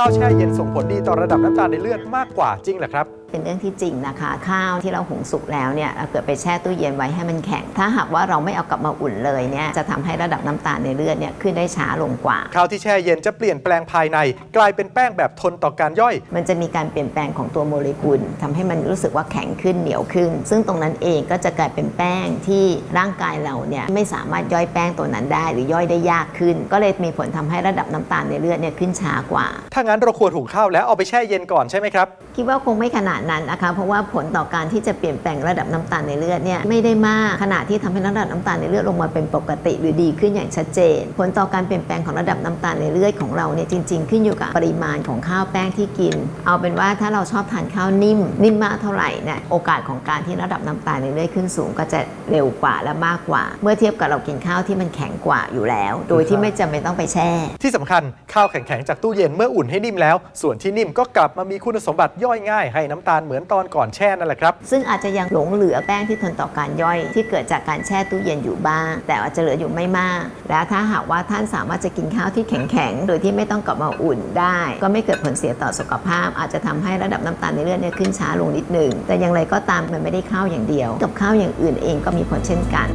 ข้าวแช่เย็นส่งผลดีต่อระดับน้ำตาลในเลือดมากกว่าจริงเหรอครับ เป็นเรื่องที่จริงนะคะ ข้าวที่เราหุงสุกแล้วเนี่ยเราเกิดไปแช่ตู้เย็นไว้ให้มันแข็ง ถ้าหากว่าเราไม่เอากลับมาอุ่นเลยเนี่ยจะทำให้ระดับน้ำตาลในเลือดเนี่ยขึ้นได้ช้าลงกว่า ข้าวที่แช่เย็นจะเปลี่ยนแปลงภายใน กลายเป็นแป้งแบบทนต่อการย่อย มันจะมีการเปลี่ยนแปลงของตัวโมเลกุลทำให้มันรู้สึกว่าแข็งขึ้นเหนียวขึ้น ซึ่งตรงนั้นเองก็จะกลายเป็นแป้งที่ร่างกายเราเนี่ยไม่สามารถย่อยแป้งตัวนั้นได้ หรือย่อยได้ยากขึ้น ก็เลยมีผลทำให้ระดับน้ำตาลในเลือดเนี่ยขึ้นช้ากว่า ถ้างั้นเราควรหุงข้าวแล้วเอาไปแช่เย็นก่อนใช่ไหมครับคิดว่าคงไม่ขนาดนั้นนะคะเพราะว่าผลต่อการที่จะเปลี่ยนแปลงระดับน้ำตาลในเลือดเนี่ยไม่ได้มากขนาดที่ทำให้ระดับน้ำตาลในเลือดลงมาเป็นปกติหรือดีขึ้นอย่างชัดเจน ผลต่อการเปลี่ยนแปลงของระดับน้ำตาลในเลือดของเราเนี่ยจริง ๆ ขึ้นอยู่กับปริมาณของข้าวแป้งที่กิน เอาเป็นว่าถ้าเราชอบทานข้าวนิ่ม นิ่มมากเท่าไหร่เนี่ยโอกาสของการที่ระดับน้ำตาลในเลือดขึ้นสูงก็จะเร็วกว่าและมากกว่า เมื่อเทียบกับเรากินข้าวที่มันแข็งกว่าอยู่แล้ว โดยที่ไม่จำเป็นต้องไปแช่ ที่สำคัญข้าวแข็งๆจากตู้เย็นเมื่ออุ่นให้นิ่มแล้ว ส่วนที่นิ่มก็กลับมามีคุณสมบัติย่อยง่ายให้น้ำตาลเหมือนตอนก่อนแช่นั่นแหละครับ ซึ่งอาจจะยังหลงเหลือแป้งที่ทนต่อการย่อย ที่เกิดจากการแช่ตู้เย็นอยู่บ้าง แต่อาจจะเหลืออยู่ไม่มาก และถ้าหากว่าท่านสามารถจะกินข้าวที่แข็งๆโดยที่ไม่ต้องกลับมาอุ่นได้ ก็ไม่เกิดผลเสียต่อสุขภาพ อาจจะทำให้ระดับน้ำตาลในเลือดเนี่ยขึ้นช้าลงนิดหนึ่งแต่อย่างไรก็ตามมันไม่ได้ข้าวอย่างเดียว กับข้าวอย่างอื่นเองก็มีผลเช่นกัน